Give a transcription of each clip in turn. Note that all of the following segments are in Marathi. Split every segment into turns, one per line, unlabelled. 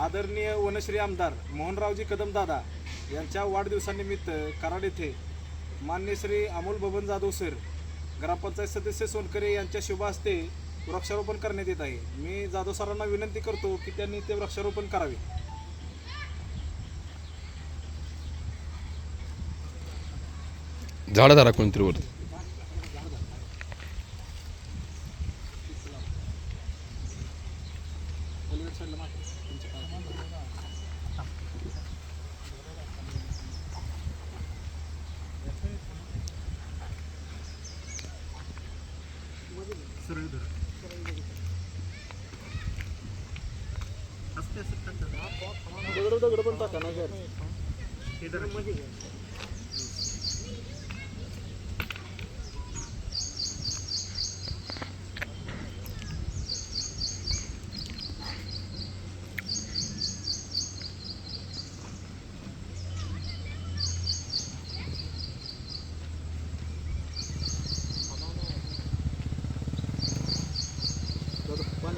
आदरणीय वनश्री आमदार मोहनरावजी कदम दादा यांच्या वाढदिवसानिमित्त कराड येथे मान्य श्री अमोल बबन जाधव सर ग्रामपंचायत सदस्य सोनकरे यांच्या शुभ हस्ते वृक्षारोपण करण्यात येत आहे. मी जाधव सरांना विनंती करतो की त्यांनी ते वृक्षारोपण करावे.
झाडं धरा कोणतरी वर
दगड दगड पण टाका ना घर पाणी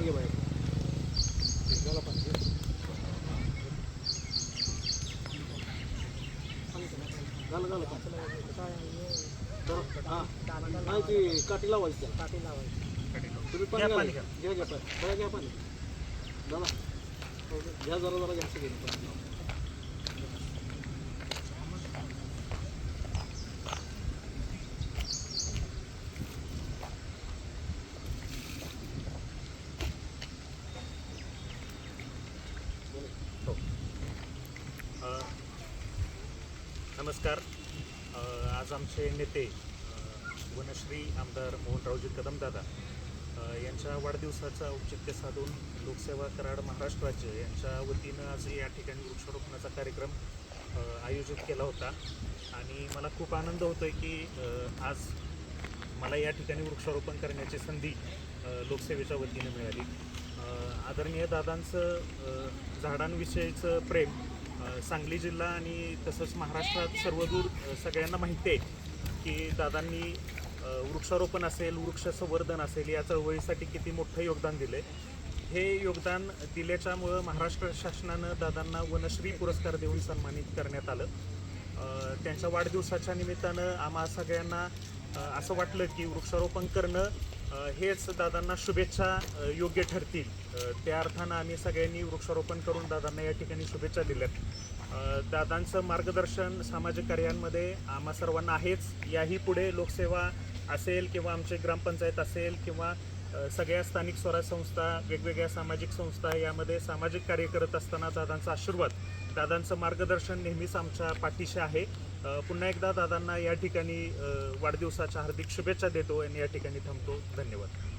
घे बाहेर. घाला पाणी घाला घाला पाणी हां. नाही ती काठी लावायची.
काठी लावायची.
तुम्ही पाणी. घ्या घ्या पाणी बघा घ्या. पाणी. झाला घ्या जरा जरा घ्या सगळं पाणी.
अ, नमस्कार. आज आमचे नेते वनश्री आमदार मोहनरावजी कदमदादा यांच्या वाढदिवसाचं औचित्य साधून लोकसेवा कराड महाराष्ट्र राज्य यांच्या वतीनं आज या ठिकाणी वृक्षारोपणाचा कार्यक्रम आयोजित केला होता. आणि मला खूप आनंद होतो आहे की आज मला या ठिकाणी वृक्षारोपण करण्याची संधी लोकसेवेच्या वतीने मिळाली. आदरणीय दादांचं झाडांविषयीचं प्रेम सांगली जिल्हा आणि तसंच महाराष्ट्रात सर्वदूर सगळ्यांना माहिती आहे की दादांनी वृक्षारोपण असेल वृक्ष संवर्धन असेल या चळवळीसाठी किती मोठं योगदान दिलं हे योगदान दिल्याच्यामुळं महाराष्ट्र शासनानं दादांना वनश्री पुरस्कार देऊन सन्मानित करण्यात आलं. त्यांच्या वाढदिवसाच्या निमित्तानं आम्हा सगळ्यांना असं वाटलं की वृक्षारोपण करणं हेच दादांना शुभेच्छा योग्य ठरतील. त्या अर्थानं आम्ही सगळ्यांनी वृक्षारोपण करून दादांना या ठिकाणी शुभेच्छा दिल्यात. दादांचं मार्गदर्शन सामाजिक कार्यांमध्ये आम्हा सर्वांना आहेच. याही पुढे लोकसेवा असेल किंवा आमचे ग्रामपंचायत असेल किंवा सगळ्या स्थानिक स्वराज संस्था वेगवेगळ्या सामाजिक संस्था यामध्ये सामाजिक कार्य करत असताना दादांचा आशीर्वाद दादांचं मार्गदर्शन नेहमीच आमच्या पाठीशी आहे. पुन्हा एकदा दादांना या ठिकाणी वाढदिवसाच्या हार्दिक शुभेच्छा देतो आणि या ठिकाणी थांबतो. धन्यवाद.